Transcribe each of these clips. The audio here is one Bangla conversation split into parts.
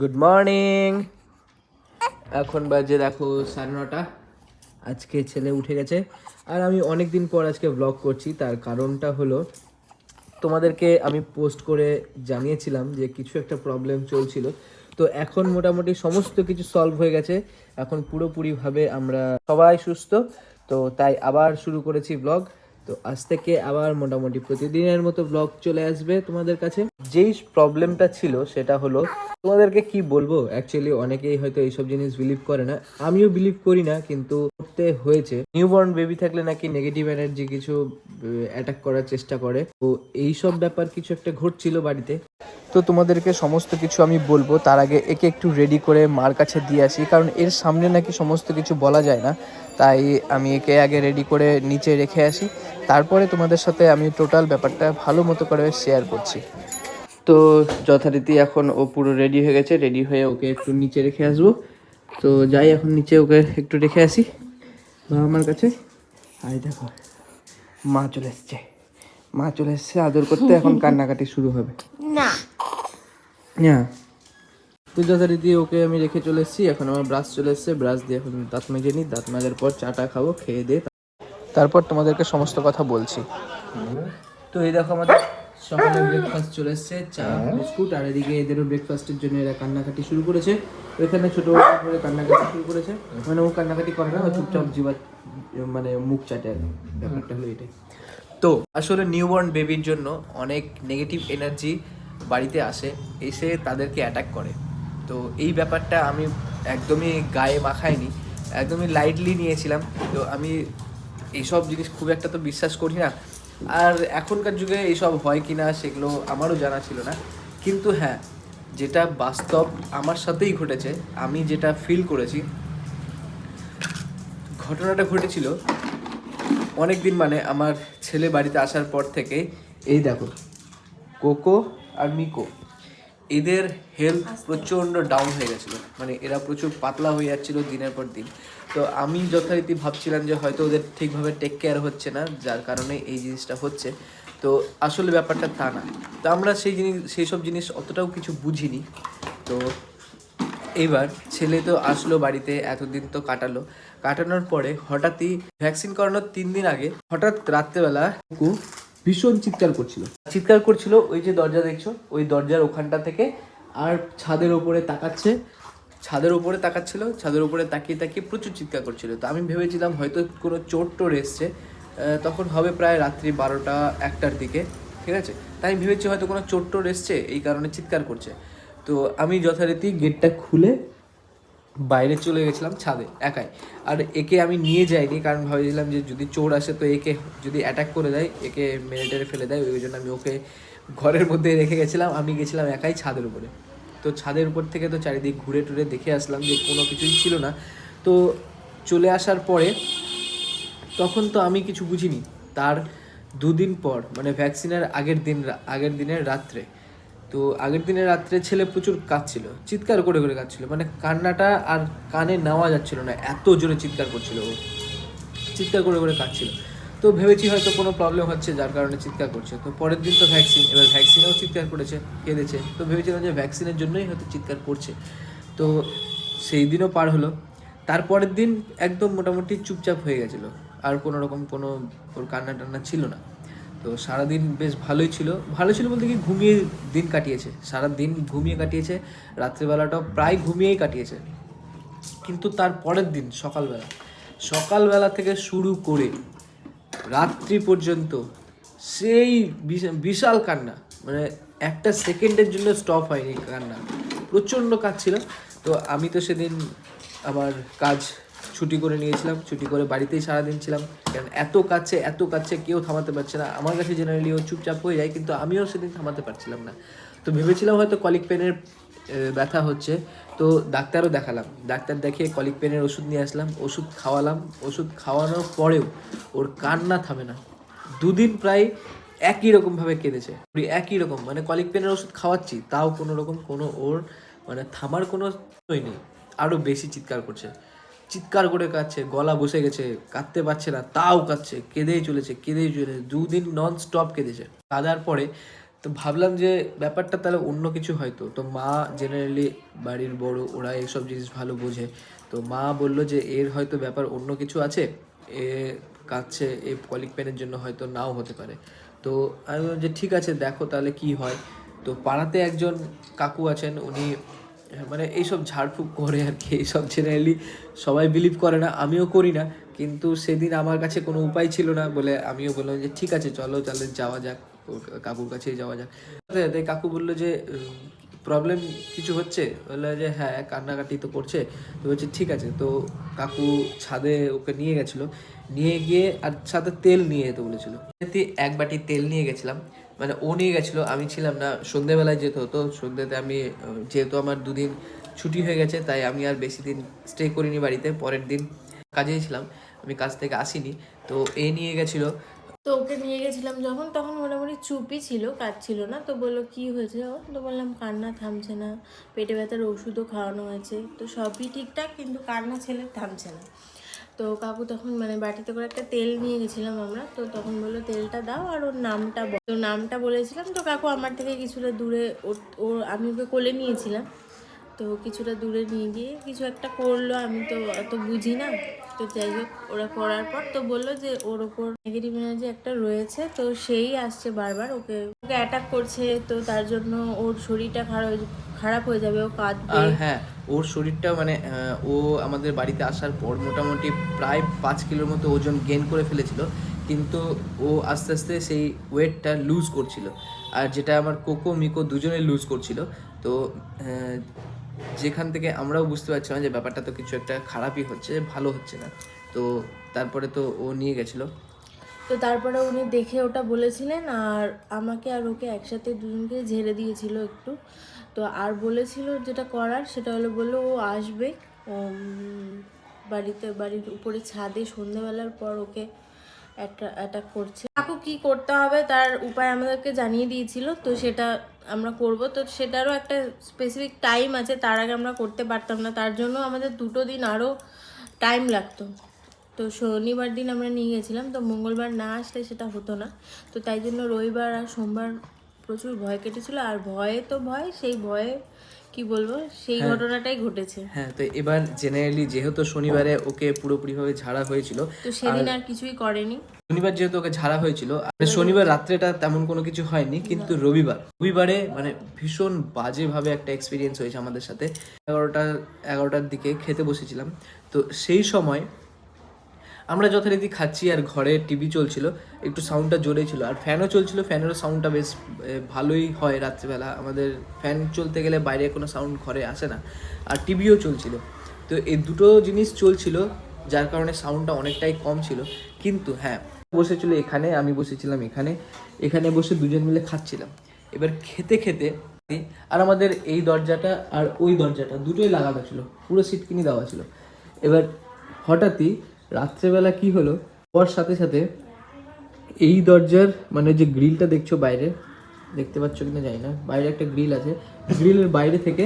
গুড মর্নিং এখন বাজে দেখো সাড়ে নটা। আজকে ছেলে উঠে গেছে। আর আমি অনেক দিন পর আজকে ব্লগ করছি। তার কারণটা হলো, তোমাদেরকে আমি পোস্ট করে জানিয়েছিলাম যে কিছু একটা প্রবলেম চলছিল। তো এখন মোটামুটি সমস্ত কিছু সলভ হয়ে গেছে। এখন পুরোপুরিভাবে আমরা সবাই সুস্থ। তো তাই আবার শুরু করেছি ব্লগ তো আজ থেকে আবার মোটামুটি প্রতিদিনের মতো ব্লগ চলে আসবে তোমাদের কাছে। যেই প্রবলেমটা ছিল সেটা হলো, তোমাদেরকে কি বলব? অ্যাকচুয়ালি অনেকেই হয়তো এইসব জিনিস বিলিভ করে না। আমিও বিলিভ করি না, কিন্তু করতে হয়েছে। নিউবর্ন বেবি থাকলে নাকি নেগেটিভ এনার্জি কিছু অ্যাটাক করার চেষ্টা করে। তো এইসব ব্যাপার কিছু একটা ঘটছিল বাড়িতে। তো তোমাদেরকে সমস্ত কিছু আমি বলব, তার আগে একে একটু রেডি করে মার কাছে দিয়ে আসি, কারণ এর সামনে নাকি সমস্ত কিছু বলা যায় না। তাই আমি একে আগে রেডি করে নিচে রেখে আসি। তারপরে তোমাদের সাথে আমি টোটাল ব্যাপারটা ভালো মতো করে শেয়ার করছি। তো যথারীতি এখন ও পুরো রেডি হয়ে গেছে রেডি হয়ে ওকে একটু নিচে রেখে আসব। তো যাই এখন নিচে ওকে একটু রেখে আসি। বাবা আমার কাছে। আই দেখো মা চলে এসছে। মা চলে এসছে আদর করতে এখন কান্নাকাটি শুরু হবে। না। হ্যাঁ তো যথারীতি ওকে আমি রেখে চলে এসেছি। এখন আমার ব্রাশ চলে এসেছে। ব্রাশ দিয়ে এখন দাঁত মেজে নিই। দাঁত মাজার পর চাটা খাব, খেয়ে দিয়ে তারপর তোমাদেরকে সমস্ত কথা বলছি। তো এই দেখো আমাদের সকালে ব্রেকফাস্ট চলে এসেছে। চা, বিস্কুট, আর এদিকে এদেরও ব্রেকফাস্টের জন্য এরা কান্নাকাটি শুরু করেছে। ওইখানে ছোট করে কান্নাকাটি শুরু করেছে। মানে ও কান্নাকাটি করে না চুপচাপ জিবা মানে মুখ চাটে। ব্যাপারটা হলো এটাই। তো আসলে নিউবর্ন বেবির জন্য অনেক নেগেটিভ এনার্জি বাড়িতে আসে, এসে তাদেরকে অ্যাটাক করে। তো এই ব্যাপারটা আমি একদমই গায়ে মাখাইনি, একদমই লাইটলি নিয়েছিলাম। তো আমি এইসব জিনিস খুব একটা তো বিশ্বাস করি না। আর এখনকার যুগে এইসব হয় কি না সেগুলো আমারও জানা ছিল না। কিন্তু হ্যাঁ যেটা বাস্তব আমার সাথেই ঘটেছে, আমি যেটা ফিল করেছি, ঘটনাটা ঘটেছিল অনেক দিন মানে আমার ছেলে বাড়িতে আসার পর থেকে। এই দেখো, কোকো আর মিকো। এদের হেলথ প্রচণ্ড ডাউন হয়ে গেছিল। মানে এরা প্রচুর পাতলা হয়ে যাচ্ছিল দিনের পর দিন। তো আমি যথারীতি ভাবছিলাম যে হয়তো ওদের ঠিকভাবে টেক কেয়ার হচ্ছে না যার কারণে এই জিনিসটা হচ্ছে। তো আসলে ব্যাপারটা তা না। তো আমরা সেই জিনিস সেই সব জিনিস অতটাও কিছু বুঝিনি। তো এবার ছেলে তো আসলো বাড়িতে এতদিন তো কাটালো। কাটানোর পরে হঠাৎই ভ্যাকসিন করানোর তিন দিন আগে হঠাৎ রাত্রেবেলা কুকু ভীষণ চিৎকার করছিল। চিৎকার করছিল, ওই যে দরজা দেখছ, ওই দরজার ওখানটা থেকে আর ছাদের ওপরে তাকাচ্ছে, ছাদের উপরে তাকাচ্ছিল, ছাদের উপরে তাকিয়ে তাকিয়ে প্রচুর চিৎকার করছিল। তো আমি ভেবেছিলাম হয়তো কোনো চোট টোর এসছে তখন হবে প্রায় রাত্রি বারোটা, একটার দিকে, ঠিক আছে? তাই আমি ভেবেছি হয়তো কোনো চোট টোর এসছে, এই কারণে চিৎকার করছে। তো আমি যথারীতি গেটটা খুলে বাইরে চলে গেছিলাম ছাদে, একাই। আর একে আমি নিয়ে যাইনি কারণ ভাবছিলাম যে যদি চোর আসে তো একে যদি অ্যাটাক করে দেয়, একে মেরে টেরে ফেলে দেয়, ওই জন্য আমি ওকে ঘরের মধ্যে রেখে গেছিলাম। আমি গেছিলাম একাই ছাদের উপরে। তো ছাদের উপর থেকে তো চারিদিক ঘুরে টুরে দেখে আসলাম যে কোনো কিছুই ছিল না। তো চলে আসার পরে তখন তো আমি কিছু বুঝিনি। তার দুদিন পর মানে ভ্যাকসিনের আগের দিন আগের দিনের রাত্রে তো আগের দিনের রাত্রে ছেলে প্রচুর কাঁদছিল, চিৎকার করে করে কাঁদছিল মানে কান্নাটা আর কানে নেওয়া যাচ্ছিল না, এত জোরে চিৎকার করছিল ও। চিৎকার করে করে কাঁদছিল। তো ভেবেছি হয়তো কোনো প্রবলেম হচ্ছে, যার কারণে চিৎকার করছে। তো পরের দিন তো ভ্যাকসিন এবার ভ্যাকসিনেও চিৎকার করেছে, কেঁদেছে। তো ভেবেছিলাম যে ভ্যাকসিনের জন্যই হয়তো চিৎকার করছে। তো সেই দিনও পার হলো। তারপরের দিন একদম মোটামুটি চুপচাপ হয়ে গেছিল। আর কোনো রকম কোনো ওর কান্না টান্না ছিল না। তো সারাদিন বেশ ভালোই ছিল। ভালো ছিল বলতে কি ঘুমিয়ে দিন কাটিয়েছে। সারা দিন ঘুমিয়ে কাটিয়েছে রাত্রিবেলাটাও প্রায় ঘুমিয়েই কাটিয়েছে। কিন্তু তার পরের দিন সকালবেলা সকালবেলা থেকে শুরু করে রাত্রি পর্যন্ত সেই বিশা- বিশাল কান্না। মানে একটা সেকেন্ডের জন্য স্টপ হয়নি কান্না। প্রচণ্ড কাজ ছিল তো আমি তো সেদিন আমার কাজ ছুটি করে নিয়েছিলাম, ছুটি করে বাড়িতেই সারাদিন ছিলাম। কারণ এত কাছে এত কাছে কেউ থামাতে পারছে না। আমার কাছে জেনারেলি ও চুপচাপ হয়ে যায়, কিন্তু আমিও সেদিন থামাতে পারছিলাম না। তো ভেবেছিলাম হয়তো কলিক পেনের ব্যথা হচ্ছে। তো ডাক্তারও দেখালাম। ডাক্তার দেখিয়ে কলিক পেনের ওষুধ নিয়ে আসলাম, ওষুধ খাওয়ালাম। ওষুধ খাওয়ানোর পরেও ওর কান্না থামে না। দুদিন প্রায় একই রকমভাবে কেঁদেছে। একই রকম। মানে কলিক পেনের ওষুধ খাওয়াচ্ছি, তাও কোনো রকম কোনো ওর মানে থামার কোনো নেই। আরও বেশি চিৎকার করছে। চিৎকার করে কাঁদছে, গলা বসে গেছে, কাঁদতে পারছে না, তাও কাঁদছে, কেঁদেই চলেছে কেঁদেই চলেছে, দুদিন নন স্টপ কেঁদেছে। কাঁদার পরে তো ভাবলাম যে ব্যাপারটা তাহলে অন্য কিছু হয়তো। তো মা জেনারেলি বাড়ির বড়, ওরা এইসব জিনিস ভালো বোঝে। তো মা বলল যে এর হয়তো ব্যাপার অন্য কিছু আছে, এ কাঁদছে, এ কলিক পেনের জন্য হয়তো নাও হতে পারে। তো আমি যে ঠিক আছে, দেখো তাহলে কি হয়। তো পাড়াতে একজন কাকু আছেন, উনি মানে এইসব ঝাড়ফুঁক করে আর কি, এইসব জেনারেলি সবাই বিলিভ করে না, আমিও করি না, কিন্তু সেদিন আমার কাছে কোনো উপায় ছিল না বলে আমিও বললাম যে ঠিক আছে, চলো তাহলে যাওয়া যাক কাকুর কাছেই যাওয়া যাক। তাই কাকু বলল যে প্রবলেম কিছু হচ্ছে? বলল যে হ্যাঁ কান্নাকাটি তো করছে। তো বলছে, ঠিক আছে। তো কাকু ছাদে ওকে নিয়ে গেছিল, নিয়ে গিয়ে আর সাথে তেল নিয়ে যেতে বলেছিল। এক বাটি তেল নিয়ে গেছিলাম মানে ও নিয়ে গেছিল, আমি ছিলাম না, সন্ধেবেলায় যেতে হতো সন্ধ্যেতে আমি, যেহেতু আমার দুদিন ছুটি হয়ে গেছে, তাই আমি আর বেশি দিন স্টে করিনি বাড়িতে, পরের দিন কাজেই ছিলাম, আমি কাজ থেকে আসিনি, তো এ নিয়ে গেছিল। তো ওকে নিয়ে গেছিলাম যখন, তখন মোটামুটি চুপই ছিল, কাজ ছিল না, তো বলল, কি হয়েছে তো বললাম, কান্না থামছে না, পেটে ব্যথার ওষুধও খাওয়ানো হয়েছে। তো সবই ঠিকঠাক, কিন্তু কান্না ছেলে থামছে না। তো কাকু তখন মানে বাটিতে করে একটা তেল নিয়ে গেছিলাম আমরা, তো তখন বলল তেলটা দাও আর ওর নামটা বল। তো নামটা বলেছিলাম, তো কাকু আমার থেকে কিছুটা দূরে ওর আমি ওকে কোলে নিয়েছিলাম, তো কিছুটা দূরে নিয়ে গিয়ে কিছু একটা করল, আমি তো অত বুঝি না, তো যাই হোক ওরা করার পর তো বলল যে ওর ওপর নেগেটিভ এনার্জি একটা রয়েছে, তো সেই আসছে বারবার, ওকে ওকে অ্যাটাক করছে, তো তার জন্য ওর শরীরটা খারাপ খারাপ হয়ে যাবে ও কাঁদবে। আর হ্যাঁ ওর শরীরটা মানে ও আমাদের বাড়িতে আসার পর মোটামুটি প্রায় পাঁচ কিলোর মতো ওজন গেন করে ফেলেছিল কিন্তু ও আস্তে আস্তে সেই ওয়েটটা লুজ করছিল। আর যেটা আমার কোকো মিকো দুজনে লুজ করছিল। তো যেখান থেকে আমরাও বুঝতে পারছিলাম যে ব্যাপারটা তো কিছু একটা খারাপই হচ্ছে ভালো হচ্ছে না। তো তারপরে তো ও নিয়ে গেছিল। তো তারপরে উনি দেখে ওটা বলেছিলেন আর আমাকে আর ওকে একসাথে দুজনকে ঝেড়ে দিয়েছিল একটু। তো আর বলেছিল যেটা করার সেটা হলো বলল ও আসবে উম, বাড়িতে বাড়ির উপরে ছাদে সন্ধ্যেবেলার পর ওকে অ্যাটাক করছে। কাকু কি করতে হবে তার উপায় আমাদেরকে জানিয়ে দিয়েছিল তো সেটা আমরা করব। তো সেটারও একটা স্পেসিফিক টাইম আছে তার আগে আমরা করতে পারতাম না তার জন্য আমাদের দুটো দিন আরও টাইম লাগতো। তো শনিবার দিন আমরা নিয়ে গেছিলাম তো মঙ্গলবার না আসলে সেটা হতো না। তো তাই জন্য রবিবার আর সোমবার প্রচুর ভয় কেটেছিল আর ভয়ে তো ভয় সেই ভয়ে কি বলব সেই ঘটনাটাই ঘটেছে। হ্যাঁ তো এবার জেনারেলি যেহেতু শনিবারে ওকে পুরোপুরিভাবে ঝাড়া হয়েছিল তো সেদিন আর কিছুই করেনি। শনিবার যেহেতু ওকে ঝাড়া হয়েছিল আর শনিবার রাত্রেটা তেমন কোনো কিছু হয়নি কিন্তু রবিবার রবিবারে মানে ভীষণ বাজেভাবে একটা এক্সপিরিয়েন্স হয়েছে আমাদের সাথে। এগারোটা এগারোটার দিকে খেতে বসেছিলাম তো সেই সময় আমরা যথারীতি খাচ্ছি আর ঘরে টিভি চলছিল, একটু সাউন্ডটা জোরে ছিল। আর ফ্যানও চলছিল ফ্যানেরও সাউন্ডটা বেশ ভালোই হয় রাত্রিবেলা। আমাদের ফ্যান চলতে গেলে বাইরে কোনো সাউন্ড ঘরে আসে না, আর টিভিও চলছিল। তো এই দুটো জিনিস চলছিল, যার কারণে সাউন্ডটা অনেকটাই কম ছিল। কিন্তু হ্যাঁ বসেছিল এখানে, আমি বসেছিলাম এখানে। এখানে বসে দুজন মিলে খাচ্ছিলাম। এবার খেতে খেতে আর আমাদের এই দরজাটা আর ওই দরজাটা দুটোই লাগানো ছিল, পুরো সিটকিনি দেওয়া ছিল। এবার হঠাৎই রাত্রেবেলা কি হলো? হওয়ার সাথে সাথে এই দরজার মানে যে গ্রিলটা দেখছ বাইরে? দেখতে পাচ্ছ কিনা জানি না। বাইরে একটা গ্রিল আছে। গ্রিলের বাইরে থেকে,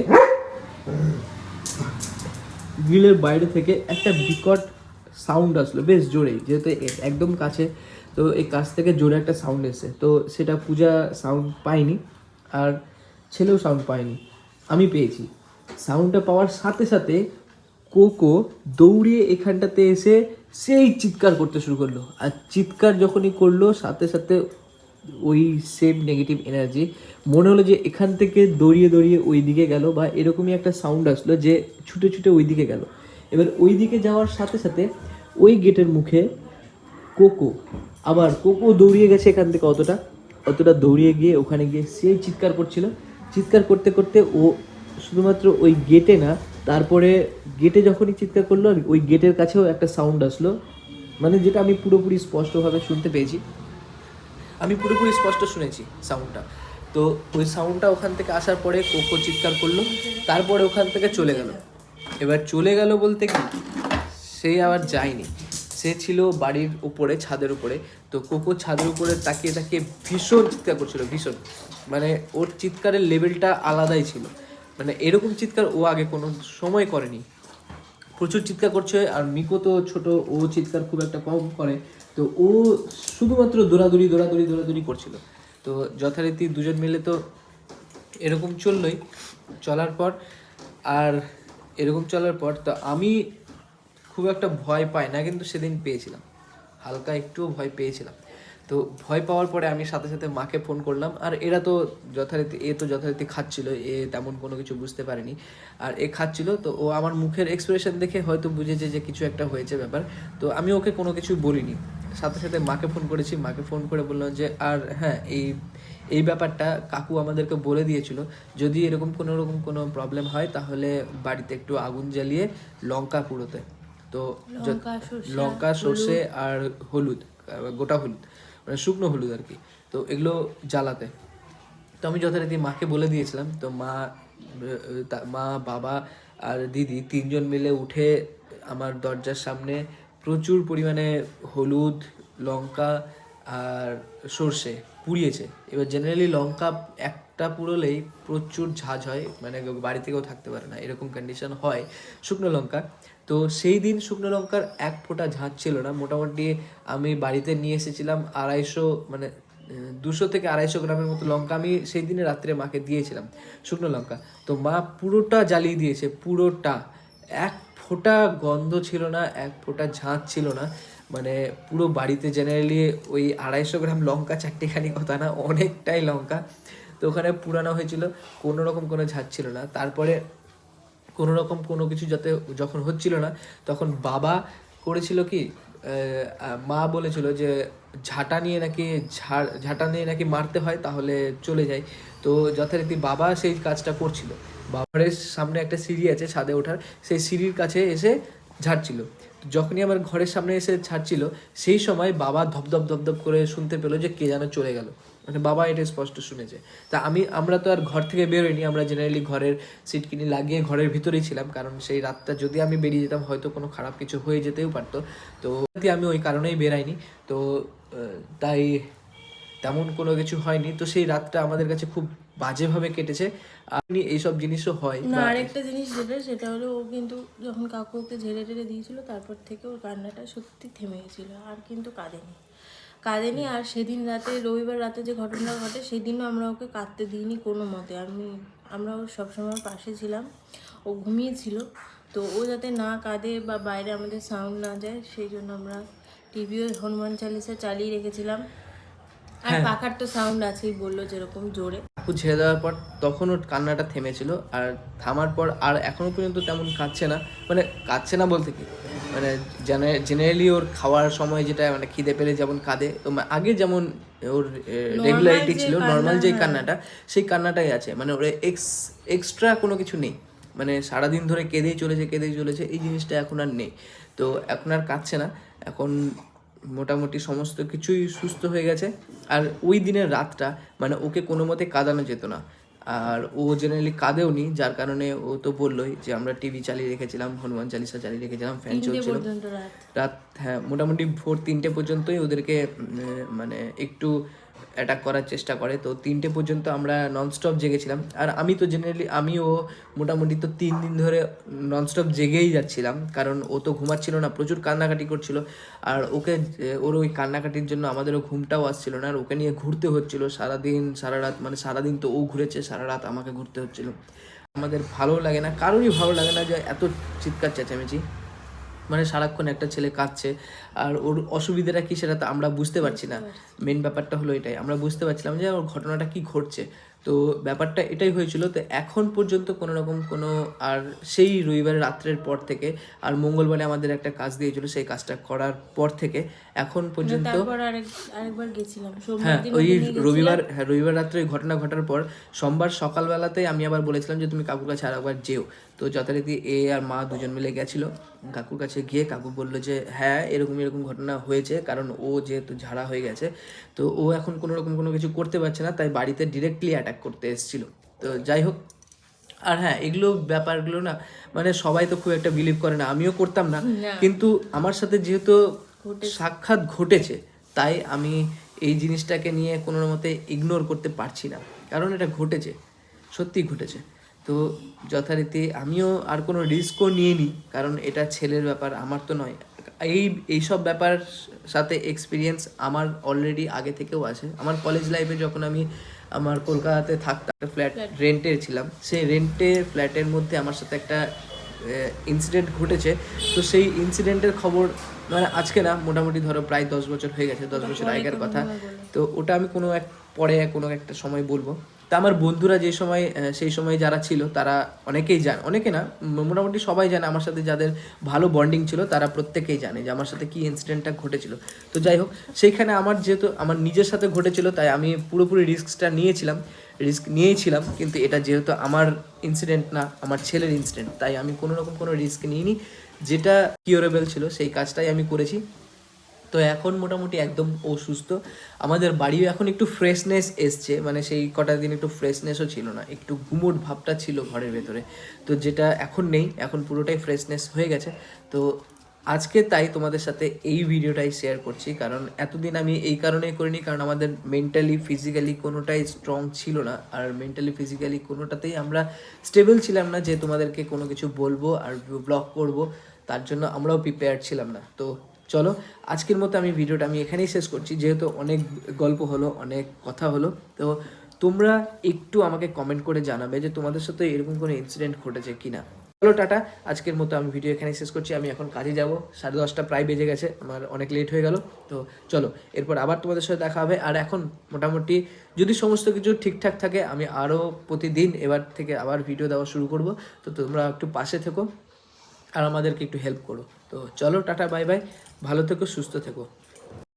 গ্রিলের বাইরে থেকে একটা বিকট সাউন্ড আসলো। বেশ জোরেই, যেহেতু একদম কাছে, তো এই কাছ থেকে জোরে একটা সাউন্ড এসে তো সেটা পূজা সাউন্ড পায়নি, আর ছেলেও সাউন্ড পায়নি। আমি পেয়েছি। সাউন্ডটা পাওয়ার সাথে সাথে কোকো দৌড়িয়ে এখানটাতে এসে সেই চিৎকার করতে শুরু করল। আর চিৎকার যখনই করল, সাথে সাথে ওই সেম নেগেটিভ এনার্জি মনে হলো যে এখান থেকে দৌড়িয়ে দৌড়িয়ে ওই দিকে গেল বা এরকমই একটা সাউন্ড আসলো যে ছুটে ছুটে ওই দিকে গেল। এবার ওই দিকে যাওয়ার সাথে সাথে ওই গেটের মুখে কোকো, আবার কোকো দৌড়িয়ে গেছে এখান থেকে অতটা অতটা দৌড়িয়ে গিয়ে ওখানে গিয়ে সেই চিৎকার করছিল। চিৎকার করতে করতে ও শুধুমাত্র ওই গেটে না তারপরে গেটে যখনই চিৎকার করল ওই গেটের কাছেও একটা সাউন্ড আসলো। মানে যেটা আমি পুরোপুরি স্পষ্টভাবে শুনতে পেয়েছি। আমি পুরোপুরি স্পষ্ট শুনেছি সাউন্ডটা তো ওই সাউন্ডটা ওখান থেকে আসার পরে কোকো চিৎকার করল, তারপরে ওখান থেকে চলে গেল। এবার চলে গেল বলতে কি, সে আবার যায়নি। সে ছিল বাড়ির উপরে, ছাদের উপরে। তো কোকো ছাদের উপরে তাকিয়ে তাকিয়ে ভীষণ চিৎকার করছিল, ভীষণ। মানে ওর চিৎকারের লেভেলটা আলাদাই ছিল। মানে এরকম চিৎকার ও আগে কোনো সময় করেনি। প্রচুর চিৎকার করছে আর মিকো তো ছোট, ও চিৎকার খুব একটা কম করে। তো ও শুধুমাত্র দৌড়াদৌড়ি দৌড়াদৌড়ি দৌড়াদৌড়ি করছিল। তো যথারীতি দুজন মিলে তো এরকম চললোই চলার পর। আর এরকম চলার পর তো আমি খুব একটা ভয় পাই না, কিন্তু সেদিন পেয়েছিলাম। হালকা একটুও ভয় পেয়েছিলাম। তো ভয় পাওয়ার পরে আমি সাথে সাথে মাকে ফোন করলাম। আর এরা তো যথারীতি এ তো যথারীতি খাচ্ছিল এ তেমন কোনো কিছু বুঝতে পারেনি। আর এ খাচ্ছিল তো ও আমার মুখের এক্সপ্রেশন দেখে হয়তো বুঝেছে যে কিছু একটা হয়েছে ব্যাপার। তো আমি ওকে কোনো কিছু বলিনি। সাথে সাথে মাকে ফোন করেছি মাকে ফোন করে বললাম যে আর হ্যাঁ এই এই ব্যাপারটা কাকু আমাদেরকে বলে দিয়েছিল। যদি এরকম কোনো রকম কোনো প্রবলেম হয় তাহলে বাড়িতে একটু আগুন জ্বালিয়ে লঙ্কা পুড়োতে। তো লঙ্কা, সর্ষে, আর হলুদ গোটা হলুদ। মানে শুকনো হলুদ আর কি। তো এগুলো জ্বালাতে। তো আমি যথারীতি মাকে বলে দিয়েছিলাম, তো মা মা, বাবা আর দিদি তিনজন মিলে উঠে আমার দরজার সামনে প্রচুর পরিমাণে হলুদ, লঙ্কা আর সর্ষে পুড়িয়েছে। এবার জেনারেলি লঙ্কা একটা পুরোলেই প্রচুর ঝাঁঝ হয় মানে বাড়ি থেকেও থাকতে পারে না, এরকম কন্ডিশন হয়। শুকনো লঙ্কা। তো সেই দিন শুকনো লঙ্কার এক ফোঁটা ঝাঁঝ ছিল না। মোটামুটি আমি বাড়িতে নিয়ে এসেছিলাম আড়াইশো মানে দুশো থেকে আড়াইশো গ্রামের মতো লঙ্কা আমি সেই দিনে রাত্রে মাকে দিয়েছিলাম, শুকনো লঙ্কা। তো মা পুরোটা জ্বালিয়ে দিয়েছে, পুরোটা। এক ফোঁটা গন্ধ ছিল না, এক ফোঁটা ঝাঁঝ ছিল না। মানে পুরো বাড়িতে জেনারেলি ওই আড়াইশো গ্রাম লঙ্কা চারটেখানি কথা না, অনেকটাই লঙ্কা। তো ওখানে পুরানো হয়েছিল, কোনো রকম কোনো ঝাঁজ ছিল না। তারপরে কোনো রকম কোনো কিছু যাতে যখন হচ্ছিল না, তখন বাবা করেছিল কি মা বলেছিল যে ঝাঁটা নিয়ে নাকি ঝাড়, ঝাঁটা নিয়ে নাকি মারতে হয়, তাহলে চলে যায় তো যথারীতি বাবা সেই কাজটা করছিল। বাবার সামনে একটা সিঁড়ি আছে ছাদে ওঠার, সেই সিঁড়ির কাছে এসে ঝাড়ছিল। যখনই আমার ঘরের সামনে এসে ছাড়ছিল সেই সময় বাবা ধপধপ ধপধপ করে শুনতে পেল যে কে যেন চলে গেল। মানে বাবা এটা স্পষ্ট শুনেছে। তা আমি আমরা তো আর ঘর থেকে বেরোইনি আমরা জেনারেলি ঘরের সিট কিনে লাগিয়ে ঘরের ভিতরেই ছিলাম কারণ সেই রাতটা যদি আমি বেরিয়ে যেতাম হয়তো কোনো খারাপ কিছু হয়ে যেতেও পারতো। তো আমি ওই কারণেই বেরাইনি। তো তাই তেমন কোনো কিছু হয়নি। তো সেই রাতটা আমাদের কাছে খুব বাজেভাবে কেটেছে। আপনি এইসব জিনিসও হয় না আরেকটা জিনিস যেটা সেটা হলো ও কিন্তু যখন কাকু ওকে ঝেড়ে টেড়ে দিয়েছিল তারপর থেকে ওর কান্নাটা সত্যি থেমে গেছিল আর কিন্তু কাঁদেনি। কাঁদেনি আর সেদিন রাতে রবিবার রাতে যে ঘটনা ঘটে সেদিনও আমরা ওকে কাঁদতে দিইনি কোনো মতে। আমি আমরা ওর সবসময় পাশে ছিলাম। ও ঘুমিয়েছিল। তো ও যাতে না কাঁদে বা বাইরে আমাদের সাউন্ড না যায় সেই জন্য আমরা টিভিও হনুমান চালিসা চালিয়ে রেখেছিলাম। আর পাখার তো সাউন্ড আছেই বলল যেরকম জোরে। কাকু ছেড়ে দেওয়ার পর তখন ওর কান্নাটা থেমেছিল। আর থামার পর আর এখনও পর্যন্ত তেমন কাঁদছে না। মানে কাঁদছে না বলতে কি? মানে জেনারেলি ওর খাওয়ার সময় যেটা মানে খিদে পেলে যেমন কাঁদে তো আগে যেমন ওর রেগুলারিটি ছিল নর্মাল যে কান্নাটা সেই কান্নাটাই আছে। মানে ওর এক্স এক্সট্রা কোনো কিছু নেই। মানে সারাদিন ধরে কেঁদেই চলেছে কেঁদেই চলেছে এই জিনিসটা এখন আর নেই। তো এখন আর কাঁদছে না। এখন মোটামুটি সমস্ত কিছুই সুস্থ হয়ে গেছে। আর ওই দিনের রাতটা মানে ওকে কোনো মতে কাঁদানো যেত না। আর ও জেনারেলি কাঁদেওনি যার কারণে ও তো বললোই যে আমরা টিভি চালিয়ে রেখেছিলাম হনুমান চালিসা চালিয়ে রেখেছিলাম ফ্যান চলছিল। রাত। হ্যাঁ মোটামুটি ভোর তিনটে পর্যন্তই ওদেরকে মানে একটু অ্যাটাক করার চেষ্টা করে। তো তিনটে পর্যন্ত আমরা ননস্টপ জেগেছিলাম। আর আমি তো জেনারেলি আমিও মোটামুটি তো তিন দিন ধরে ননস্টপ জেগেই যাচ্ছিলাম। কারণ ও তো ঘুমাচ্ছিল না, প্রচুর কান্নাকাটি করছিল। আর ওকে, ওর ওই কান্নাকাটির জন্য আমাদেরও ঘুমটাও আসছিল না। আর ওকে নিয়ে ঘুরতে হচ্ছিল সারাদিন, সারা রাত মানে সারাদিন তো ও ঘুরেছে, সারা রাত আমাকে ঘুরতে হচ্ছিল। আমাদের ভালো লাগে না, কারোরই ভালো লাগে না যে এত চিৎকার চেঁচামেচি। মানে সারাক্ষণ একটা ছেলে কাঁদছে। আর ওর অসুবিধাটা কি সেটা তো আমরা বুঝতে পারছি না। মেন ব্যাপারটা হলো এটাই। আমরা বুঝতে পারছিলাম যে ওর ঘটনাটা কি ঘটছে। তো ব্যাপারটা এটাই হয়েছিল তো এখন পর্যন্ত কোনো রকম কোনো আর সেই রবিবার রাত্রের পর থেকে আর মঙ্গলবারে আমাদের একটা কাজ দিয়েছিল সেই কাজটা করার পর থেকে এখন পর্যন্ত তারপর আরেক আরেকবার গেছিলাম। হ্যাঁ ওই। রবিবার হ্যাঁ রবিবার রাত্রে ওই ঘটনা ঘটার পর সোমবার সকালবেলাতে আমি আবার বলেছিলাম যে তুমি কাকুর কাছে আর একবার যেও। তো যথারীতি এ আর মা দুজন মিলে গেছিল। কাকুর কাছে গিয়ে কাকু বলল যে হ্যাঁ এরকম এরকম ঘটনা হয়েছে কারণ ও যেহেতু ঝাড়া হয়ে গেছে তো ও এখন কোনো রকম কোনো কিছু করতে পারছে না তাই বাড়িতে ডিরেক্টলি অ্যাটাক করতে এসেছিল। তো যাই হোক আর হ্যাঁ এগুলো ব্যাপারগুলো না মানে সবাই তো খুব একটা বিলিভ করে না। আমিও করতাম না। কিন্তু আমার সাথে যেহেতু সাক্ষাৎ ঘটেছে তাই আমি এই জিনিসটাকে নিয়ে কোনো মতে ইগনোর করতে পারছি না। কারণ এটা ঘটেছে সত্যি ঘটেছে। তো যথারীতি আমিও আর কোনো রিস্কও নিয়ে নিই কারণ এটা ছেলের ব্যাপার আমার তো নয়। এই এইসব ব্যাপার সাথে এক্সপিরিয়েন্স আমার অলরেডি আগে থেকেও আছে। আমার কলেজ লাইফে যখন আমি আমার কলকাতাতে থাকতাম ফ্ল্যাট রেন্টে ছিলাম সেই রেন্টে ফ্ল্যাটের মধ্যে আমার সাথে একটা ইনসিডেন্ট ঘটেছে তো সেই ইনসিডেন্টের খবর মানে আজকে না মোটামুটি ধরো প্রায় দশ বছর হয়ে গেছে দশ বছর আগের কথা। তো ওটা আমি কোনো এক পরে কোনো একটা সময় বলব। তা আমার বন্ধুরা যে সময় সেই সময় যারা ছিল তারা অনেকেই জানে অনেকে না মোটামুটি সবাই জানে আমার সাথে যাদের ভালো বন্ডিং ছিল তারা প্রত্যেকেই জানে যে আমার সাথে কি ইনসিডেন্টটা ঘটেছিল। তো যাই হোক সেইখানে আমার যেহেতু আমার নিজের সাথে ঘটেছিল তাই আমি পুরোপুরি রিস্কটা নিয়েছিলাম। রিস্ক নিয়েছিলাম, কিন্তু এটা যেহেতু আমার ইনসিডেন্ট না, আমার ছেলের ইনসিডেন্ট তাই আমি কোনো রকম কোনো রিস্ক নিইনি। যেটা কিওরেবল ছিল, সেই কাজটাই আমি করেছি। তো এখন মোটামুটি একদম ও সুস্থ আমাদের বাড়িও এখন একটু ফ্রেশনেস এসছে মানে সেই কটা দিন একটু ফ্রেশনেসও ছিল না, একটু গুমোট ভাবটা ছিল ঘরের ভেতরে। তো যেটা এখন নেই, এখন পুরোটাই ফ্রেশনেস হয়ে গেছে। তো আজকে তাই তোমাদের সাথে এই ভিডিওটাই শেয়ার করছি, কারণ এতদিন আমি এই কারণেই করিনি, কারণ আমাদের মেন্টালি ফিজিক্যালি কোনোটাই স্ট্রং ছিল না, আর মেন্টালি ফিজিক্যালি কোনোটাতেই আমরা স্টেবল ছিলাম না যে তোমাদেরকে কোনো কিছু বলব আর ব্লগ করব, তার জন্য আমরাও প্রিপেয়ার ছিলাম না। তো চলো, আজকের মতো আমি ভিডিওটা আমি এখানেই শেষ করছি, যেহেতু অনেক গল্প হলো, অনেক কথা হলো, তো তোমরা একটু আমাকে কমেন্ট করে জানাবে যে তোমাদের সাথে এরকম কোনো ইনসিডেন্ট ঘটেছে কিনা। চলো টাটা, আজকের মতো আমি ভিডিও এখানে শেষ করছি। আমি এখন কাজে যাব, সাড়ে দশটা প্রায় বেজে গেছে, আমার অনেক লেট হয়ে গেল। তো চলো, এরপর আবার তোমাদের সাথে দেখা হবে। আর এখন মোটামুটি যদি সমস্ত কিছু ঠিকঠাক থাকে, আমি আরও প্রতিদিন এবার থেকে আবার ভিডিও দেওয়া শুরু করব। তো তোমরা একটু পাশে থেকো আর আমাদেরকে একটু হেল্প করো। তো চলো, টাটা বাই বাই ভালো থেকো, সুস্থ থেকো।